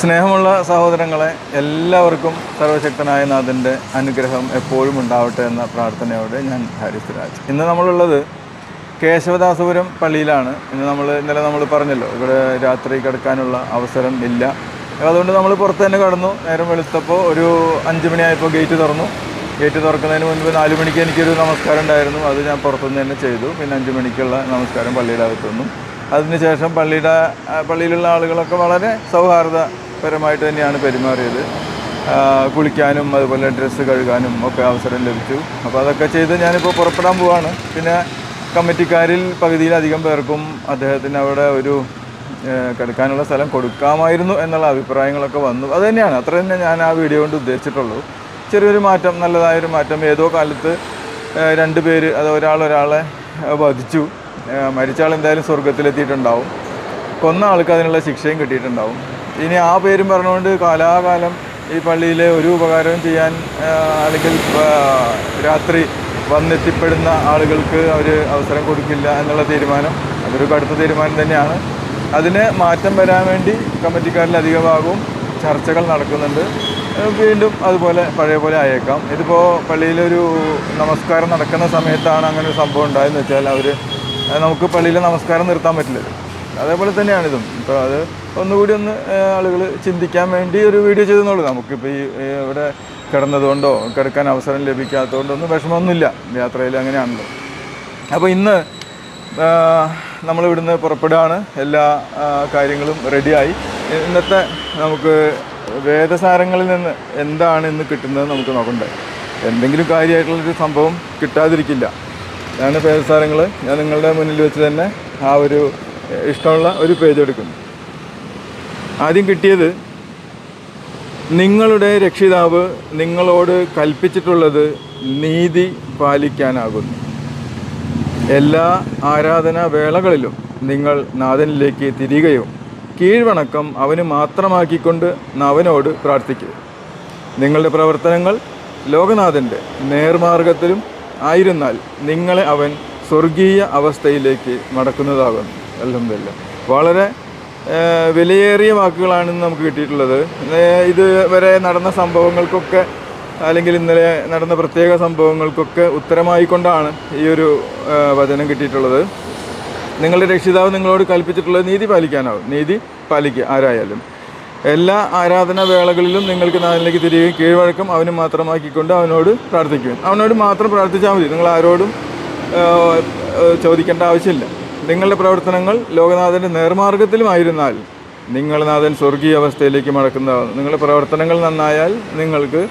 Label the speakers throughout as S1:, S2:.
S1: സ്നേഹമുള്ള സഹോദരങ്ങളെ എല്ലാവർക്കും സർവശക്തനായ നാഥന്റെ അനുഗ്രഹം എപ്പോഴും ഉണ്ടാവട്ടെ എന്ന പ്രാർത്ഥനയോടെ ഞാൻ ഹാരിസ് രാജ് ഇന്ന് നമ്മളുള്ളത് കേശവദാസപുരം പള്ളിയിലാണ്. ഇന്ന് നമ്മൾ ഇന്നലെ നമ്മൾ പറഞ്ഞല്ലോ ഇവിടെ രാത്രി കിടക്കാനുള്ള അവസരം ഇല്ല. അതുകൊണ്ട് നമ്മൾ പുറത്ത് തന്നെ കടന്നു. നേരം വെളുത്തപ്പോൾ ഒരു അഞ്ച് മണിയായപ്പോൾ ഗേറ്റ് തുറന്നു. ഗേറ്റ് തുറക്കുന്നതിന് മുൻപ് നാല് മണിക്ക് എനിക്കൊരു നമസ്കാരം ഉണ്ടായിരുന്നു. അത് ഞാൻ പുറത്തുനിന്ന് തന്നെ ചെയ്തു. പിന്നെ അഞ്ച് മണിക്കുള്ള നമസ്കാരം പള്ളിയുടെ അകത്തു നിന്നു. അതിനുശേഷം പള്ളിയുടെ പള്ളിയിലുള്ള ആളുകളൊക്കെ വളരെ സൗഹാർദ്ദപരമായിട്ട് തന്നെയാണ് പെരുമാറിയത്. കുളിക്കാനും അതുപോലെ ഡ്രസ്സ് കഴുകാനും ഒക്കെ അവസരം ലഭിച്ചു. അപ്പോൾ അതൊക്കെ ചെയ്ത് ഞാനിപ്പോൾ പുറപ്പെടാൻ പോവാണ്. പിന്നെ കമ്മിറ്റിക്കാരിൽ പകുതിയിലധികം പേർക്കും അദ്ദേഹത്തിന് അവിടെ ഒരു കിടക്കാനുള്ള സ്ഥലം കൊടുക്കാമായിരുന്നു എന്നുള്ള അഭിപ്രായങ്ങളൊക്കെ വന്നു. അത് തന്നെയാണ്. അത്ര തന്നെ ഞാൻ ആ വീഡിയോ കൊണ്ട് ഉദ്ദേശിച്ചിട്ടുള്ളൂ. ചെറിയൊരു മാറ്റം നല്ലതായൊരു മാറ്റം. ഏതോ കാലത്ത് രണ്ട് പേര് അത് ഒരാൾ ഒരാളെ വധിച്ചു. മരിച്ചാൾ മരിച്ച എന്തായാലും സ്വർഗത്തിലെത്തിയിട്ടുണ്ടാവും കൊന്ന ആൾക്ക് അതിനുള്ള ശിക്ഷയും കിട്ടിയിട്ടുണ്ടാവും. ഇനി ആ പേരും പറഞ്ഞുകൊണ്ട് കാലാകാലം ഈ പള്ളിയിലെ ഒരു ഉപകാരവും ചെയ്യാൻ അല്ലെങ്കിൽ രാത്രി വന്നെത്തിപ്പെടുന്ന ആളുകൾക്ക് അവർ അവസരം കൊടുക്കില്ല എന്നുള്ള തീരുമാനം അതൊരു കടുത്ത തീരുമാനം തന്നെയാണ്. അതിന് മാറ്റം വരാൻ വേണ്ടി കമ്മിറ്റിക്കാരിൽ അധിക ഭാഗവും ചർച്ചകൾ നടക്കുന്നുണ്ട്. വീണ്ടും അതുപോലെ പഴയ പോലെ ആയേക്കാം. ഇതിപ്പോൾ പള്ളിയിലൊരു നമസ്കാരം നടക്കുന്ന സമയത്താണ് അങ്ങനെ ഒരു സംഭവം ഉണ്ടായെന്ന് വെച്ചാൽ അവർ നമുക്ക് പള്ളിയിലെ നമസ്കാരം നിർത്താൻ പറ്റില്ലല്ലോ. അതേപോലെ തന്നെയാണ് ഇതും ഇപ്പോൾ അത് ഒന്നുകൂടി ഒന്ന് ആളുകൾ ചിന്തിക്കാൻ വേണ്ടി ഒരു വീഡിയോ ചെയ്തെന്നുള്ളൂ. നമുക്കിപ്പോൾ ഈ ഇവിടെ കിടന്നതുകൊണ്ടോ കിടക്കാൻ അവസരം ലഭിക്കാത്തതുകൊണ്ടോ ഒന്നും വിഷമമൊന്നുമില്ല. യാത്രയിൽ അങ്ങനെയാണല്ലോ. അപ്പോൾ ഇന്ന് നമ്മൾ ഇവിടുന്ന് പുറപ്പെടുകയാണ്. എല്ലാ കാര്യങ്ങളും റെഡിയായി. ഇന്നത്തെ നമുക്ക് വേദസാരങ്ങളിൽ നിന്ന് എന്താണ് ഇന്ന് കിട്ടുന്നത് നമുക്ക് നോക്കണ്ടേ. എന്തെങ്കിലും കാര്യമായിട്ടുള്ളൊരു സംഭവം കിട്ടാതിരിക്കില്ല. ഞാൻ വേദസാരങ്ങൾ ഞാൻ നിങ്ങളുടെ മുന്നിൽ വെച്ച് തന്നെ ആ ഒരു ഇഷ്ടമുള്ള ഒരു പേജ് എടുക്കുന്നു. ആദ്യം കിട്ടിയത് നിങ്ങളുടെ രക്ഷിതാവ് നിങ്ങളോട് കൽപ്പിച്ചിട്ടുള്ളത് നീതി പാലിക്കാനാകുന്നു. എല്ലാ ആരാധനാ വേളകളിലും നിങ്ങൾ നാഥനിലേക്ക് തിരികെയോ കീഴ്വണക്കം അവന് മാത്രമാക്കിക്കൊണ്ട് അവനോട് പ്രാർത്ഥിക്കുക നിങ്ങളുടെ പ്രവർത്തനങ്ങൾ ലോകനാഥന്റെ നേർമാർഗത്തിലും ആയിരുന്നാൽ നിങ്ങളെ അവൻ സ്വർഗീയ അവസ്ഥയിലേക്ക് മടക്കുന്നതാകുന്നു. അല്ലെന്നില്ല വളരെ വിലയേറിയ വാക്കുകളാണ് നമുക്ക് കിട്ടിയിട്ടുള്ളത്. ഇതുവരെ ഇത് വരെ നടന്ന സംഭവങ്ങൾക്കൊക്കെ അല്ലെങ്കിൽ ഇന്നലെ നടന്ന പ്രത്യേക സംഭവങ്ങൾക്കൊക്കെ ഉത്തരമായിക്കൊണ്ടാണ് ഈ ഒരു വചനം കിട്ടിയിട്ടുള്ളത്. നിങ്ങളുടെ രക്ഷിതാവ് നിങ്ങളോട് കൽപ്പിച്ചിട്ടുള്ളത് നീതി പാലിക്കാനാവും. നീതി പാലിക്കുക ആരായാലും. എല്ലാ ആരാധനാ വേളകളിലും നിങ്ങൾക്ക് നാലിലേക്ക് തിരികെ കീഴ്വഴക്കം അവന് മാത്രമാക്കിക്കൊണ്ട് അവനോട് പ്രാർത്ഥിക്കും അവനോട് മാത്രം പ്രാർത്ഥിച്ചാൽ മതി. നിങ്ങൾ ആരോടും ചോദിക്കേണ്ട ആവശ്യമില്ല. നിങ്ങളുടെ പ്രവർത്തനങ്ങൾ ലോകനാഥന്റെ നേർമാർഗത്തിലുമായിരുന്നാൽ നിങ്ങൾ നാഥൻ സ്വർഗീയ അവസ്ഥയിലേക്ക് മടക്കുന്നതാണ് നിങ്ങളുടെ പ്രവർത്തനങ്ങൾ നന്നായാൽ നിങ്ങൾക്ക്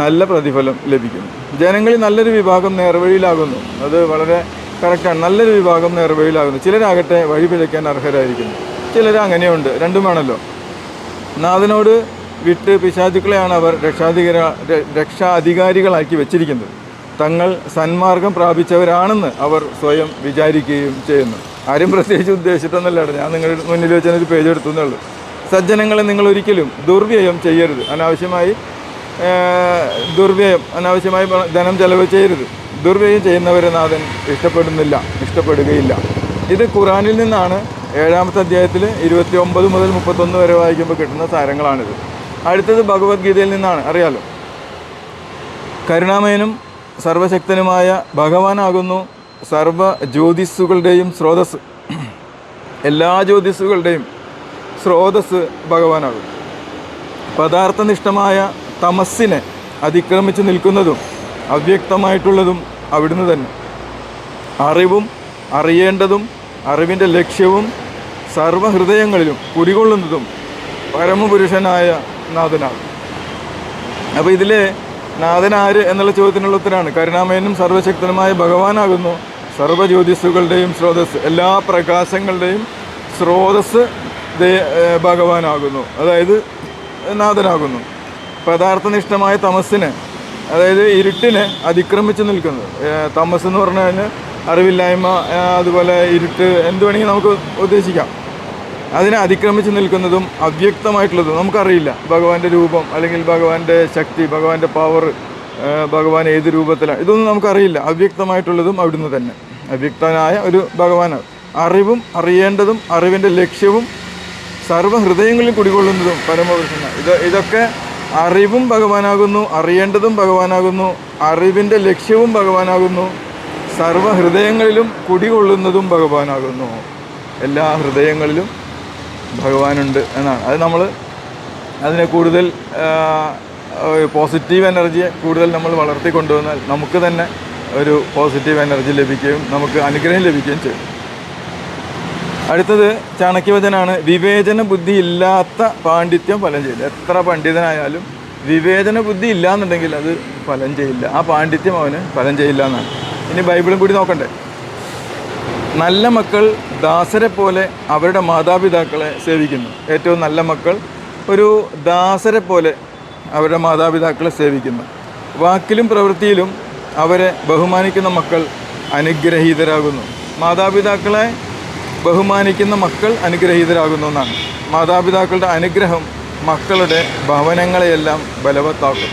S1: നല്ല പ്രതിഫലം ലഭിക്കും ജനങ്ങളിൽ നല്ലൊരു വിഭാഗം നേർവഴിയിലാകുന്നു. അത് വളരെ കറക്റ്റാണ് നല്ലൊരു വിഭാഗം നേർവഴിയിലാകുന്നു. ചിലരാകട്ടെ വഴി പിഴയ്ക്കാൻ അർഹരായിരിക്കുന്നു. ചിലർ അങ്ങനെയുണ്ട്. രണ്ടുമാണല്ലോ നാഥനോട് വിട്ട് പിശാചുക്കളെയാണ് അവർ രക്ഷാധികാര രക്ഷാധികാരികളാക്കി വെച്ചിരിക്കുന്നത്. തങ്ങൾ സന്മാർഗം പ്രാപിച്ചവരാണെന്ന് അവർ സ്വയം വിചാരിക്കുകയും ചെയ്യുന്നു. ആരും പ്രത്യേകിച്ച് ഉദ്ദേശിച്ചിട്ടൊന്നല്ല ഞാൻ നിങ്ങളുടെ മുന്നിൽ വെച്ചാൽ ഒരു പേജ് എടുത്തു എന്നുള്ളൂ സജ്ജനങ്ങളെ നിങ്ങൾ ഒരിക്കലും ദുർവ്യയം ചെയ്യരുത്. അനാവശ്യമായി ദുർവ്യയം അനാവശ്യമായി ധനം ചെലവ് ചെയ്യരുത്. ദുർവ്യയം ചെയ്യുന്നവരെ നാഥൻ ഇഷ്ടപ്പെടുന്നില്ല ഇഷ്ടപ്പെടുകയില്ല. ഇത് ഖുറാനിൽ നിന്നാണ് ഏഴാമത്തെ അധ്യായത്തിൽ ഇരുപത്തി ഒമ്പത് മുതൽ മുപ്പത്തൊന്ന് വരെ വായിക്കുമ്പോൾ കിട്ടുന്ന സാരങ്ങളാണിത്. അടുത്തത് ഭഗവത്ഗീതയിൽ നിന്നാണ്. അറിയാലോ? കരുണാമയനും സർവശക്തനുമായ ഭഗവാനാകുന്നു. സർവ ജ്യോതിസ്സുകളുടെയും സ്രോതസ് എല്ലാ ജ്യോതിസ്സുകളുടെയും സ്രോതസ് ഭഗവാനാകും. പദാർത്ഥനിഷ്ഠമായ തമസ്സിനെ അതിക്രമിച്ച് നിൽക്കുന്നതും അവ്യക്തമായിട്ടുള്ളതും അവിടുന്ന് തന്നെ. അറിവും അറിയേണ്ടതും അറിവിന്റെ ലക്ഷ്യവും സർവഹൃദയങ്ങളിലും കുടികൊള്ളുന്നതും പരമപുരുഷനായ നാഥനാണ് അപ്പോൾ ഇതിലെ നാഥൻ ആര് എന്നുള്ള ചോദ്യത്തിനുള്ള ഉത്തരമാണ് കരുണാമയനും സർവശക്തനുമായ ഭഗവാനാകുന്നു. സർവജ്യോതിസുകളുടെയും സ്രോതസ് എല്ലാ പ്രകാശങ്ങളുടെയും സ്രോതസ് ഭഗവാനാകുന്നു. അതായത് നാഥനാകുന്നു. പദാർത്ഥനിഷ്ഠമായ തമസ്സിന് അതായത് ഇരുട്ടിനെ അതിക്രമിച്ച് നിൽക്കുന്നത് തമസ് എന്ന് പറഞ്ഞു കഴിഞ്ഞാൽ അറിവില്ലായ്മ അതുപോലെ ഇരുട്ട് എന്ത് വേണമെങ്കിൽ നമുക്ക് ഉദ്ദേശിക്കാം. അതിനെ അതിക്രമിച്ച് നിൽക്കുന്നതും അവ്യക്തമായിട്ടുള്ളതും നമുക്കറിയില്ല. ഭഗവാന്റെ രൂപം അല്ലെങ്കിൽ ഭഗവാന്റെ ശക്തി ഭഗവാന്റെ പവർ ഭഗവാൻ ഏത് രൂപത്തിലാണ് ഇതൊന്നും നമുക്കറിയില്ല. അവ്യക്തമായിട്ടുള്ളതും അവിടുന്ന് തന്നെ. അവ്യക്തനായ ഒരു ഭഗവാനാണ്. അറിവും അറിയേണ്ടതും അറിവിന്റെ ലക്ഷ്യവും സർവ ഹൃദയങ്ങളിൽ കുടികൊള്ളുന്നതും പരമപുരുഷനാണ്. ഇത് ഇതൊക്കെ അറിവും ഭഗവാനാകുന്നു അറിയേണ്ടതും ഭഗവാനാകുന്നു അറിവിന്റെ ലക്ഷ്യവും ഭഗവാനാകുന്നു സർവ ഹൃദയങ്ങളിലും കുടികൊള്ളുന്നതും ഭഗവാനാകുന്നു. എല്ലാ ഹൃദയങ്ങളിലും ഭഗവാനുണ്ട് എന്നാണ്. അത് നമ്മൾ അതിനെ കൂടുതൽ പോസിറ്റീവ് എനർജിയെ കൂടുതൽ നമ്മൾ വളർത്തി കൊണ്ടുവന്നാൽ നമുക്ക് തന്നെ ഒരു പോസിറ്റീവ് എനർജി ലഭിക്കുകയും നമുക്ക് അനുഗ്രഹം ലഭിക്കുകയും ചെയ്യും. അടുത്തത് ചാണക്യവചനാണ്. വിവേചന ബുദ്ധി ഇല്ലാത്ത പാണ്ഡിത്യം ഫലം ചെയ്യില്ല. എത്ര പണ്ഡിതനായാലും വിവേചന ബുദ്ധി ഇല്ല എന്നുണ്ടെങ്കിൽ അത് ഫലം ചെയ്യില്ല. ആ പാണ്ഡിത്യം അവന് ഫലം ചെയ്യില്ല എന്നാണ്. ഇനി ബൈബിളും കൂടി നോക്കണ്ടേ? നല്ല മക്കൾ ദാസരെ പോലെ അവരുടെ മാതാപിതാക്കളെ സേവിക്കുന്നു. ഏറ്റവും നല്ല മക്കൾ ഒരു ദാസരെ പോലെ അവരുടെ മാതാപിതാക്കളെ സേവിക്കുന്നു. വാക്കിലും പ്രവൃത്തിയിലും അവരെ ബഹുമാനിക്കുന്ന മക്കൾ അനുഗ്രഹീതരാകുന്നു. മാതാപിതാക്കളെ ബഹുമാനിക്കുന്ന മക്കൾ അനുഗ്രഹീതരാകുന്നു എന്നാണ് മാതാപിതാക്കളുടെ അനുഗ്രഹം മക്കളുടെ ഭവനങ്ങളെയെല്ലാം ബലവത്താക്കും.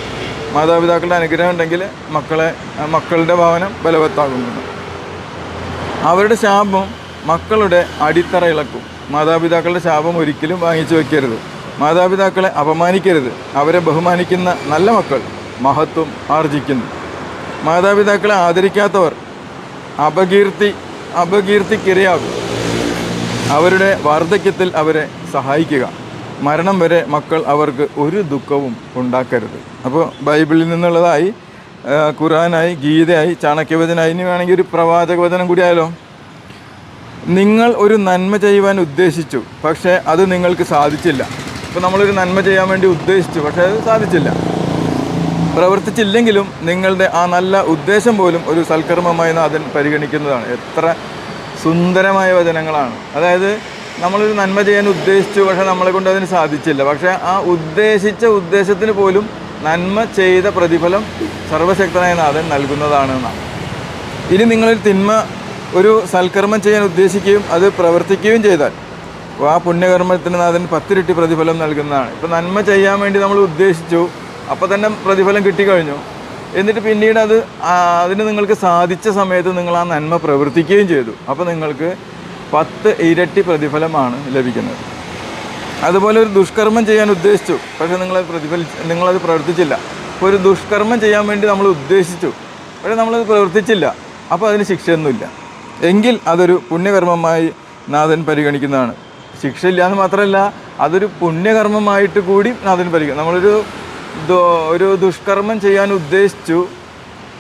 S1: മാതാപിതാക്കളുടെ അനുഗ്രഹം ഉണ്ടെങ്കിൽ മക്കളെ മക്കളുടെ ഭവനം ബലവത്താകുന്നു അവരുടെ ശാപം മക്കളുടെ അടിത്തറ ഇളക്കും മാതാപിതാക്കളുടെ ശാപം ഒരിക്കലും വാങ്ങിച്ചു വയ്ക്കരുത് മാതാപിതാക്കളെ അപമാനിക്കരുത്. അവരെ ബഹുമാനിക്കുന്ന നല്ല മക്കൾ മഹത്വം ആർജിക്കുന്നു. മാതാപിതാക്കളെ ആദരിക്കാത്തവർ അപകീർത്തി അപകീർത്തിക്കിരയാകും. അവരുടെ വാർദ്ധക്യത്തിൽ അവരെ സഹായിക്കുക. മരണം വരെ മക്കൾ അവർക്ക് ഒരു ദുഃഖവും ഉണ്ടാക്കരുത്. അപ്പോൾ ബൈബിളിൽ നിന്നുള്ളതായി ഖുറാനായി ഗീതയായി ചാണക്യവചനായി ഇനി വേണമെങ്കിൽ ഒരു പ്രവാചക വചനം കൂടി ആയാലോ? നിങ്ങൾ ഒരു നന്മ ചെയ്യുവാൻ ഉദ്ദേശിച്ചു പക്ഷേ അത് നിങ്ങൾക്ക് സാധിച്ചില്ല. ഇപ്പോൾ നമ്മളൊരു നന്മ ചെയ്യാൻ വേണ്ടി ഉദ്ദേശിച്ചു പക്ഷേ അത് സാധിച്ചില്ല. പ്രവർത്തിച്ചില്ലെങ്കിലും നിങ്ങളുടെ ആ നല്ല ഉദ്ദേശം പോലും ഒരു സൽക്കർമ്മമായി നാഥൻ പരിഗണിക്കുന്നതാണ്. എത്ര സുന്ദരമായ വചനങ്ങളാണ്. അതായത് നമ്മളൊരു നന്മ ചെയ്യാൻ ഉദ്ദേശിച്ചു പക്ഷേ നമ്മളെ കൊണ്ട് അതിന് സാധിച്ചില്ല. പക്ഷേ ആ ഉദ്ദേശിച്ച ഉദ്ദേശത്തിന് പോലും നന്മ ചെയ്ത പ്രതിഫലം സർവശക്തനായ നാഥൻ നൽകുന്നതാണ് ഇനി നിങ്ങളൊരു തിന്മ ഒരു സൽക്കർമ്മം ചെയ്യാൻ ഉദ്ദേശിക്കുകയും അത് പ്രവർത്തിക്കുകയും ചെയ്താൽ ആ പുണ്യകർമ്മത്തിന് നാഥൻ പത്തിരട്ടി പ്രതിഫലം നൽകുന്നതാണ്. ഇപ്പം നന്മ ചെയ്യാൻ വേണ്ടി നമ്മൾ ഉദ്ദേശിച്ചു അപ്പോൾ തന്നെ പ്രതിഫലം കിട്ടിക്കഴിഞ്ഞു. എന്നിട്ട് പിന്നീട് അത് അതിന് നിങ്ങൾക്ക് സാധിച്ച സമയത്ത് നിങ്ങൾ ആ നന്മ പ്രവർത്തിക്കുകയും ചെയ്തു. അപ്പോൾ നിങ്ങൾക്ക് പത്ത് ഇരട്ടി പ്രതിഫലമാണ് ലഭിക്കുന്നത്. അതുപോലെ ഒരു ദുഷ്കർമ്മം ചെയ്യാൻ ഉദ്ദേശിച്ചു. പക്ഷേ നിങ്ങളത് പ്രതിഫലിച്ച് നിങ്ങളത് പ്രവർത്തിച്ചില്ല. ഇപ്പോൾ ഒരു ദുഷ്കർമ്മം ചെയ്യാൻ വേണ്ടി നമ്മൾ ഉദ്ദേശിച്ചു. പക്ഷേ നമ്മളത് പ്രവർത്തിച്ചില്ല. അപ്പോൾ അതിന് ശിക്ഷയൊന്നുമില്ല. എങ്കിൽ അതൊരു പുണ്യകർമ്മമായി നാഥൻ പരിഗണിക്കുന്നതാണ്. ശിക്ഷയില്ല എന്ന് മാത്രമല്ല അതൊരു പുണ്യകർമ്മമായിട്ട് കൂടി നാഥൻ പരിഗണിക്കും നമ്മളൊരു ഒരു ദുഷ്കർമ്മം ചെയ്യാൻ ഉദ്ദേശിച്ചു.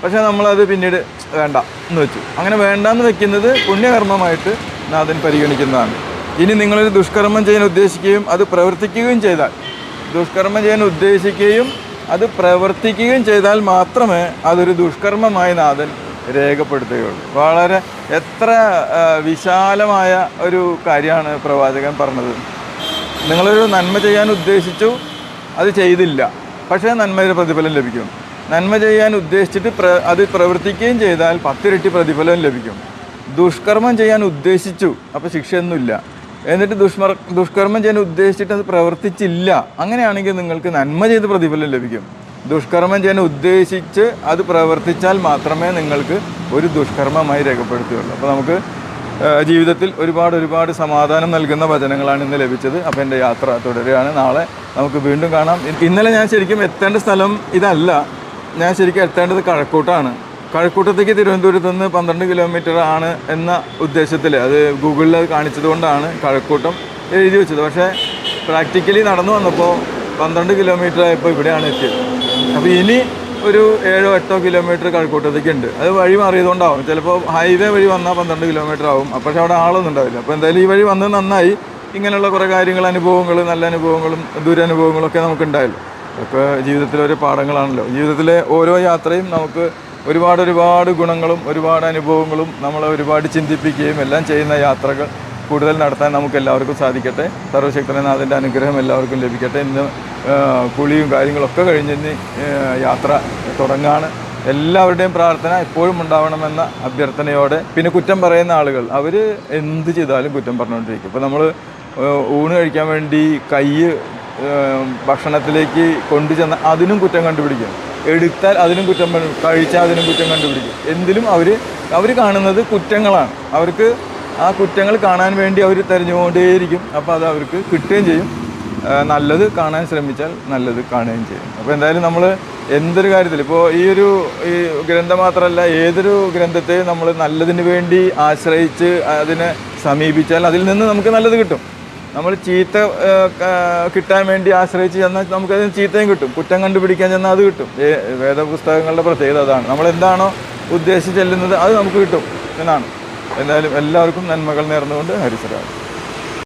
S1: പക്ഷേ നമ്മളത് പിന്നീട് വേണ്ട എന്ന് വെച്ചു. അങ്ങനെ വേണ്ട എന്ന് വെക്കുന്നത് പുണ്യകർമ്മമായിട്ട് നാഥൻ പരിഗണിക്കുന്നതാണ്. ഇനി നിങ്ങളൊരു ദുഷ്കർമ്മം ചെയ്യാൻ ഉദ്ദേശിക്കുകയും അത് പ്രവർത്തിക്കുകയും ചെയ്താൽ. ദുഷ്കർമ്മം ചെയ്യാൻ ഉദ്ദേശിക്കുകയും അത് പ്രവർത്തിക്കുകയും ചെയ്താൽ മാത്രമേ അതൊരു ദുഷ്കർമ്മമായി നാഥൻ രേഖപ്പെടുത്തുകയുള്ളൂ. വളരെ എത്ര വിശാലമായ ഒരു കാര്യമാണ് പ്രവാചകൻ പറഞ്ഞത്. നിങ്ങളൊരു നന്മ ചെയ്യാൻ ഉദ്ദേശിച്ചു അത് ചെയ്തില്ല. പക്ഷേ നന്മയുടെ പ്രതിഫലം ലഭിക്കും. നന്മ ചെയ്യാൻ ഉദ്ദേശിച്ചിട്ട് പ്ര അത് പ്രവർത്തിക്കുകയും ചെയ്താൽ പത്തിരട്ടി പ്രതിഫലം ലഭിക്കും. ദുഷ്കർമ്മം ചെയ്യാൻ ഉദ്ദേശിച്ചു അപ്പോൾ ശിക്ഷയൊന്നുമില്ല. എന്നിട്ട് ദുഷ്മർ ദുഷ്കർമ്മം ചെയ്യാൻ ഉദ്ദേശിച്ചിട്ട് അത് പ്രവർത്തിച്ചില്ല. അങ്ങനെയാണെങ്കിൽ നിങ്ങൾക്ക് നന്മ ചെയ്ത് പ്രതിഫലം ലഭിക്കും. ദുഷ്കർമ്മം ചെയ്യാൻ ഉദ്ദേശിച്ച് അത് പ്രവർത്തിച്ചാൽ മാത്രമേ നിങ്ങൾക്ക് ഒരു ദുഷ്കർമ്മമായി രേഖപ്പെടുത്തുകയുള്ളൂ. അപ്പോൾ നമുക്ക് ജീവിതത്തിൽ ഒരുപാട് ഒരുപാട് സമാധാനം നൽകുന്ന വചനങ്ങളാണ് ഇന്ന് ലഭിച്ചത്. അപ്പോൾ എന്റെ യാത്ര തുടരുകയാണ്. നാളെ നമുക്ക് വീണ്ടും കാണാം. ഇന്നലെ ഞാൻ ശരിക്കും എത്തേണ്ട സ്ഥലം ഇതല്ല. ഞാൻ ശരിക്കും എത്തേണ്ടത് കഴക്കൂട്ടാണ്. കഴക്കൂട്ടത്തേക്ക് തിരുവനന്തപുരത്ത് നിന്ന് പന്ത്രണ്ട് കിലോമീറ്റർ ആണ് എന്ന ഉദ്ദേശത്തിൽ അത് ഗൂഗിളിൽ അത് കാണിച്ചത് കൊണ്ടാണ് കഴക്കൂട്ടം എഴുതി വെച്ചത്. പക്ഷേ പ്രാക്ടിക്കലി നടന്നു വന്നപ്പോൾ പന്ത്രണ്ട് കിലോമീറ്റർ ആയപ്പോൾ ഇവിടെയാണ് എത്തിയത്. അപ്പോൾ ഇനി ഒരു ഏഴോ എട്ടോ കിലോമീറ്റർ കഴക്കൂട്ടത്തേക്ക് ഉണ്ട്. അത് വഴി മാറിയതുകൊണ്ടാവും. ചിലപ്പോൾ ഹൈവേ വഴി വന്നാൽ പന്ത്രണ്ട് കിലോമീറ്റർ ആവും. പക്ഷേ അവിടെ ആളൊന്നും ഉണ്ടാവില്ല. അപ്പോൾ എന്തായാലും ഈ വഴി വന്നത് നന്നായി. ഇങ്ങനെയുള്ള കുറേ കാര്യങ്ങൾ അനുഭവങ്ങൾ നല്ല അനുഭവങ്ങളും ദുരനുഭവങ്ങളൊക്കെ നമുക്ക് ഉണ്ടായല്ലോ. അപ്പോൾ ജീവിതത്തിലെ ഓരോ പാഠങ്ങളാണല്ലോ. ജീവിതത്തിലെ ഓരോ യാത്രയും നമുക്ക് ഒരുപാട് ഒരുപാട് ഗുണങ്ങളും ഒരുപാട് അനുഭവങ്ങളും നമ്മളെ ഒരുപാട് ചിന്തിപ്പിക്കുകയും എല്ലാം ചെയ്യുന്ന യാത്രകൾ കൂടുതൽ നടത്താൻ നമുക്ക് എല്ലാവർക്കും സാധിക്കട്ടെ. സർവശക്തനാഥന്റെ അനുഗ്രഹം എല്ലാവർക്കും ലഭിക്കട്ടെ. ഇന്ന് കുളിയും കാര്യങ്ങളൊക്കെ കഴിഞ്ഞ് യാത്ര തുടങ്ങാണ്. എല്ലാവരുടെയും പ്രാർത്ഥന എപ്പോഴും ഉണ്ടാവണമെന്ന അഭ്യർത്ഥനയോടെ. പിന്നെ കുറ്റം പറയുന്ന ആളുകൾ അവർ എന്ത് ചെയ്താലും കുറ്റം പറഞ്ഞുകൊണ്ടിരിക്കും. ഇപ്പോൾ നമ്മൾ ഊണ് കഴിക്കാൻ വേണ്ടി കൈ ഭക്ഷണത്തിലേക്ക് കൊണ്ടുചെന്ന അതിനും കുറ്റം കണ്ടുപിടിക്കും എടുത്താൽ അതിനും കുറ്റം കഴിച്ചാൽ അതിനും കുറ്റം കണ്ടുപിടിക്കും. എന്തിലും അവർ അവർ കാണുന്നത് കുറ്റങ്ങളാണ്. അവർക്ക് ആ കുറ്റങ്ങൾ കാണാൻ വേണ്ടി അവർ തിരഞ്ഞുകൊണ്ടേയിരിക്കും. അപ്പോൾ അത് അവർക്ക് കിട്ടുകയും ചെയ്യും. നല്ലത് കാണാൻ ശ്രമിച്ചാൽ നല്ലത് കാണുകയും ചെയ്യും. അപ്പോൾ എന്തായാലും നമ്മൾ എന്തൊരു കാര്യത്തിൽ ഇപ്പോൾ ഈ ഒരു ഈ ഗ്രന്ഥം മാത്രമല്ല ഏതൊരു ഗ്രന്ഥത്തെ നമ്മൾ നല്ലതിന് വേണ്ടി ആശ്രയിച്ച് അതിനെ സമീപിച്ചാൽ അതിൽ നിന്ന് നമുക്ക് നല്ലത് കിട്ടും. നമ്മൾ ചീത്ത കിട്ടാൻ വേണ്ടി ആശ്രയിച്ച് ചെന്നാൽ നമുക്കതിന് ചീത്തയും കിട്ടും. കുറ്റം കണ്ടുപിടിക്കാൻ ചെന്നാൽ അത് കിട്ടും. വേദപുസ്തകങ്ങളുടെ പ്രത്യേകത അതാണ്. നമ്മൾ എന്താണോ ഉദ്ദേശിച്ച് ചെല്ലുന്നത് അത് നമുക്ക് കിട്ടും എന്നാണ്. എന്തായാലും എല്ലാവർക്കും നന്മകൾ നേർന്നുകൊണ്ട് ഹരിസരാണ്